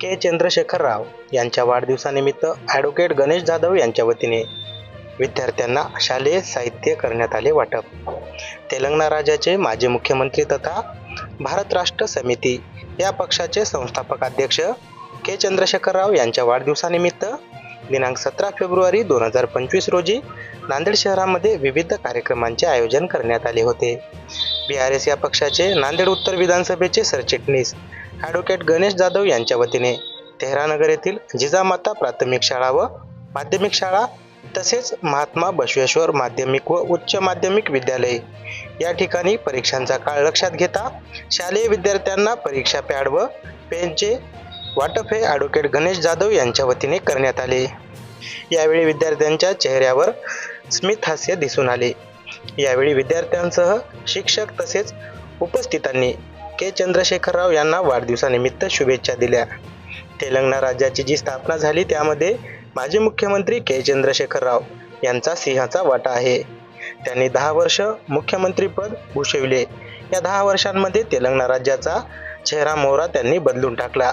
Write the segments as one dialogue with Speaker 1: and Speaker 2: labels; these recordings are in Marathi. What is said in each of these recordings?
Speaker 1: के. चंद्रशेखर राव यांच्या वाढदिवसानिमित्त ॲडव्होकेट गणेश जाधव यांच्या वतीने विद्यार्थ्यांना शालेय साहित्य करण्यात आले वाटप. तेलंगणा राज्याचे माजी मुख्यमंत्री तथा भारत राष्ट्र समिती या पक्षाचे संस्थापक अध्यक्ष के. चंद्रशेखर राव यांच्या वाढदिवसानिमित्त दिनांक सतरा फेब्रुवारी दोन हजार पंचवीस रोजी नांदेड शहरामध्ये विविध कार्यक्रमांचे आयोजन करण्यात आले होते. बी आर एस या पक्षाचे नांदेड उत्तर विधानसभेचे सरचिटणीस ॲडव्होकेट गणेश जाधव यांच्या वतीने तेहरानगर येथील जिजामाता प्राथमिक शाळा व माध्यमिक शाळा तसेच महात्मा बसवेश्वर माध्यमिक व उच्च माध्यमिक विद्यालय या ठिकाणी परीक्षांचा काळ लक्षात घेता शालेय विद्यार्थ्यांना परीक्षा पॅड व पेनचे वाटप हे ॲडव्होकेट गणेश जाधव यांच्या वतीने करण्यात आले. यावेळी विद्यार्थ्यांच्या चेहऱ्यावर स्मित हास्य दिसून आले. यावेळी विद्यार्थ्यांसह शिक्षक तसेच उपस्थितांनी के चंद्रशेखर राव यांना वाढदिवसानिमित्त शुभेच्छा दिल्या. तेलंगणा राज्याची जी स्थापना झाली त्यामध्ये माजी मुख्यमंत्री के चंद्रशेखर राव यांचा सिंहाचा वाटा आहे. त्यांनी दहा वर्ष मुख्यमंत्रीपद भूषविले. या दहा वर्षांमध्ये तेलंगणा राज्याचा चेहरा मोहरा त्यांनी बदलून टाकला.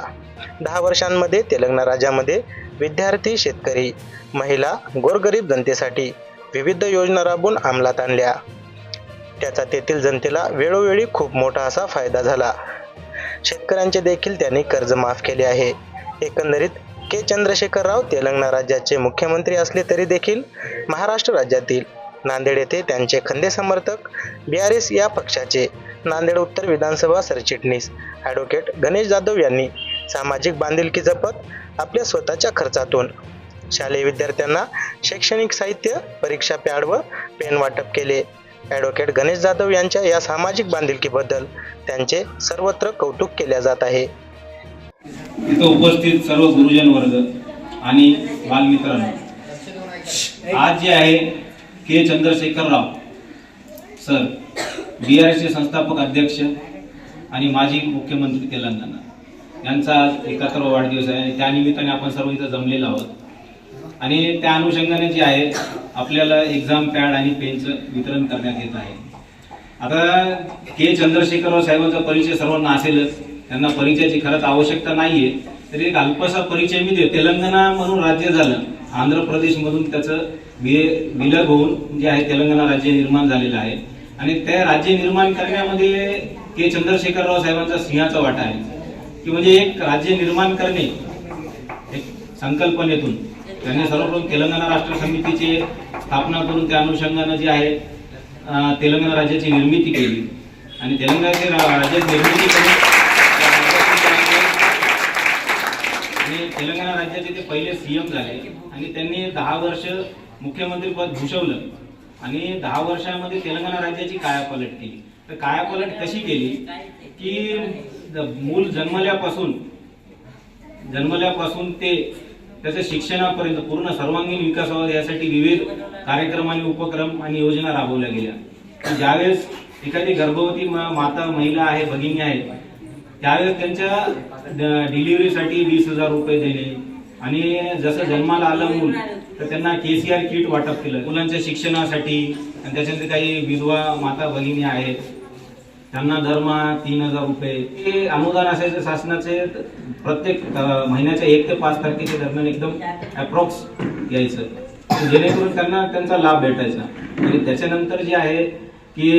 Speaker 1: दहा वर्षांमध्ये तेलंगणा राज्यामध्ये विद्यार्थी शेतकरी महिला गोरगरीब जनतेसाठी विविध योजना राबवून अंमलात आणल्या. त्याचा तेथील जनतेला वेळोवेळी खूप मोठा असा फायदा झाला. शेतकऱ्यांचे देखील त्यांनी कर्ज माफ केले आहे. एकंदरीत के. चंद्रशेखर राव तेलंगणा राज्याचे मुख्यमंत्री असले तरी देखील महाराष्ट्र राज्यातील नांदेड येथे त्यांचे खंदे समर्थक बी आर एस या पक्षाचे नांदेड उत्तर विधानसभा सरचिटणीस ॲडव्होकेट गणेश जाधव यांनी सामाजिक बांधिलकी जपत आपल्या स्वतःच्या खर्चातून शालेय विद्यार्थ्यांना शैक्षणिक साहित्य परीक्षा पॅड व पेन वाटप केले. ॲडव्होकेट गणेश जाधव यांच्या या सामाजिक बांधिलकीबद्दल त्यांचे सर्वत्र कौतुक केले जात आहे.
Speaker 2: इथं उपस्थित सर्व गुरुजन वर्ग आणि बालमित्रांनो आज जे आहे K Chandrashekar Rao sir B R एसचे संस्थापक अध्यक्ष आणि माजी मुख्यमंत्री तेलंगणा. यांचा आज एकाहत्तरावा वाढदिवस आहे त्यानिमित्ताने आपण सर्व इथं जमलेलो आहोत. आणि त्या अनुषंगाने जे आहे आपल्याला एक्झाम पॅड आणि पेनचं वितरण करण्यात येत आहे. आता के चंद्रशेखरराव साहेबांचा परिचय सर्वांना असेलच. त्यांना परिचयाची खरंच आवश्यकता नाहीये. तरी एक अल्पसा परिचय मी देतो. तेलंगणा म्हणून राज्य झालं. आंध्र प्रदेशमधून त्याचं वि- विलग होऊन जे आहे तेलंगणा राज्य निर्माण झालेलं आहे. आणि त्या राज्य निर्माण करण्यामध्ये के चंद्रशेखरराव साहेबांचा सिंहाचा वाटा आहे. की म्हणजे एक राज्य निर्माण करणे एक संकल्पनेतून त्यांनी सर्वप्रथम तेलंगणा राष्ट्र समितीची स्थापना करून त्या अनुषंगानं जे आहे तेलंगणा राज्याची निर्मिती केली. आणि तेलंगणाची राज्याची राज्यात निर्मिती करून आणि तेलंगणा राज्याचे ते पहिले सीएम झाले. आणि त्यांनी दहा वर्ष मुख्यमंत्रीपद भूषवलं. आणि दहा वर्षामध्ये तेलंगणा राज्याची कायापलट केली. तर कायापलट कशी केली? की मूल जन्मल्यापासून जन्मल्यापासून ते त्याच्या शिक्षणापर्यंत पूर्ण सर्वांगीण विकास व्हावा यासाठी विविध कार्यक्रम आणि उपक्रम आणि योजना राबवल्या गेल्या. ज्यावेळेस एखादी गर्भवती माता महिला आहे भगिनी आहे त्यावेळेस त्यांच्या डिलिव्हरीसाठी वीस हजार रुपये देणे आणि जसं जन्माला आलं मूल तर त्यांना केसीआर किट वाटप केलं. मुलांच्या शिक्षणासाठी आणि त्याच्यानंतर काही विधवा माता भगिनी आहेत त्यांना दरमहा तीन हजार रुपये. हे अनुदान असायचं शासनाचे प्रत्येक महिन्याच्या एक ते पाच तारखेच्या दरम्यान एकदम अप्रॉक्स यायचं. जेणेकरून त्यांना त्यांचा लाभ भेटायचा. आणि त्याच्यानंतर जे आहे की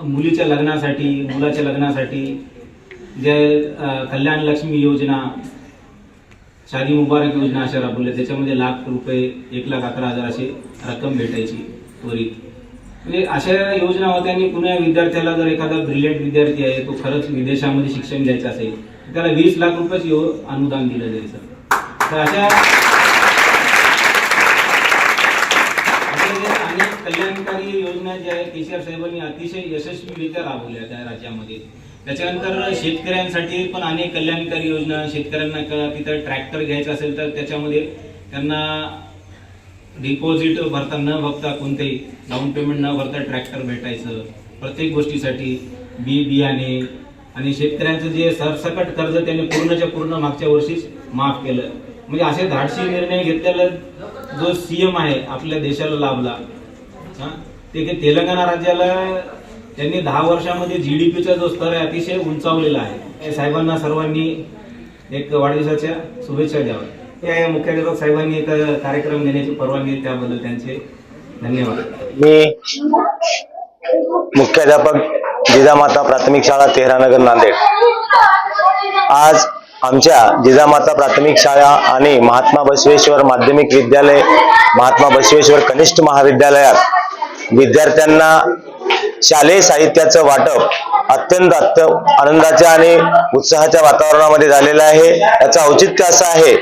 Speaker 2: मुलीच्या लग्नासाठी मुलाच्या लग्नासाठी जे कल्याण लक्ष्मी योजना शादी मुबारक योजना अशा राबवल्या त्याच्यामध्ये लाख रुपये एक लाख अकरा हजार अशी रक्कम भेटायची त्वरित. म्हणजे अशा योजना होत्या आणि पुन्हा विद्यार्थ्याला जर एखादा ब्रिलियंट विद्यार्थी आहे तो खरंच विदेशामध्ये शिक्षण घ्यायचं असेल त्याला वीस लाख रुपयाचं यो- अनुदान दिलं जायचं तर अशा अनेक कल्याणकारी योजना ज्या आहेत केसीआर साहेबांनी अतिशय यशस्वीरित्या राबवल्या त्या राज्यामध्ये. त्याच्यानंतर शेतकऱ्यांसाठी पण अनेक कल्याणकारी योजना शेतकऱ्यांना तिथं ट्रॅक्टर घ्यायचा असेल तर त्याच्यामध्ये त्यांना डिपॉझिट भरता न बघता कोणतेही डाऊन पेमेंट न भरता ट्रॅक्टर भेटायचं प्रत्येक गोष्टीसाठी बी बियाणे आणि शेतकऱ्यांचं जे सरसकट कर्ज त्यांनी पूर्णच्या पूर्ण मागच्या वर्षीच माफ केलं. म्हणजे असे धाडशी निर्णय घेतलेला जो सीएम आहे आपल्या देशाला लाभला. हा, ते तेलंगणा राज्याला त्यांनी दहा वर्षामध्ये जीडीपीचा जो स्तर आहे अतिशय उंचावलेला आहे. साहेबांना सर्वांनी एक वाढदिवसाच्या शुभेच्छा द्याव्या मुख्याध्यापक साहेबांनी एक कार्यक्रम घेण्याची परवानगी दिली, त्याबद्दल त्यांचे धन्यवाद.
Speaker 3: मी मुख्याध्यापक जिजामाता प्राथमिक शाळा तेहरानगर नांदेड. आज आमच्या जिजामाता प्राथमिक शाळा आणि महात्मा बसवेश्वर माध्यमिक विद्यालय महात्मा बसवेश्वर कनिष्ठ महाविद्यालयात विद्यार्थ्यांना शालेय साहित्याचं वाटप अत्यंत अत्य आनंदाच्या आणि उत्साहाच्या वातावरणामध्ये झालेलं आहे. याचं औचित्य असं आहे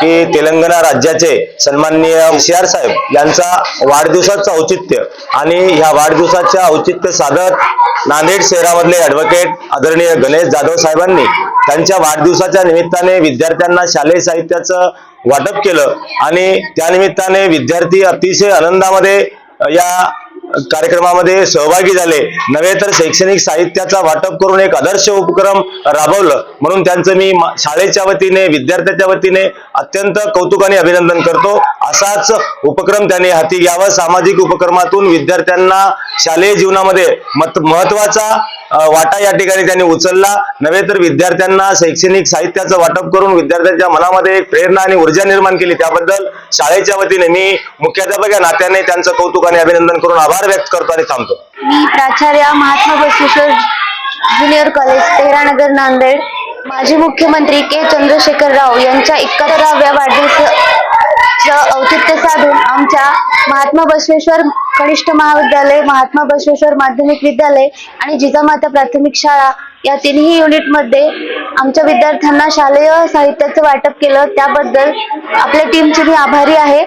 Speaker 3: की तेलंगणा राज्याचे सन्माननीय सीआर साहेब यांचा वाढदिवसाचं औचित्य आणि ह्या वाढदिवसाच्या औचित्य साधत नांदेड शहरामधले ॲडव्होकेट आदरणीय गणेश जाधव साहेबांनी त्यांच्या वाढदिवसाच्या निमित्ताने विद्यार्थ्यांना शालेय साहित्याचं वाटप केलं आणि त्यानिमित्ताने विद्यार्थी अतिशय आनंदामध्ये या कार्यक्रमामध्ये सहभागी झाले. नव्हे तर शैक्षणिक साहित्याचा वाटप करून एक आदर्श उपक्रम राबवलं. म्हणून त्यांचं मी शाळेच्या वतीने विद्यार्थ्याच्या वतीने अत्यंत कौतुकाने अभिनंदन करतो. असाच उपक्रम त्यांनी हाती घ्यावा. सामाजिक उपक्रमातून विद्यार्थ्यांना शालेय जीवनामध्ये मत महत्त्वाचा वाटा या ठिकाणी त्यांनी उचलला. नव्हे तर विद्यार्थ्यांना शैक्षणिक साहित्याचं वाटप करून विद्यार्थ्यांच्या मनामध्ये एक प्रेरणा आणि ऊर्जा निर्माण केली. त्याबद्दल शाळेच्या वतीने मी मुख्याध्यापक या नात्याने त्यांचं कौतुक आणि अभिनंदन करून आभार व्यक्त करतो आणि थांबतो.
Speaker 4: मी प्राचार्य महात्मा बसवेश्वर ज्युनियर कॉलेज तेहरानगर नांदेड. माजी मुख्यमंत्री के. चंद्रशेखर राव यांच्या एकाहत्तराव्या औचित्य साधून आमच्या महात्मा बसवेश्वर कनिष्ठ महाविद्यालय महात्मा बसवेश्वर माध्यमिक विद्यालय आणि जिजामाता प्राथमिक शाळा या तिन्ही युनिटमध्ये आमच्या विद्यार्थ्यांना शालेय साहित्याचं वाटप केलं. त्याबद्दल आपल्या टीमचे मी आभारी आहे.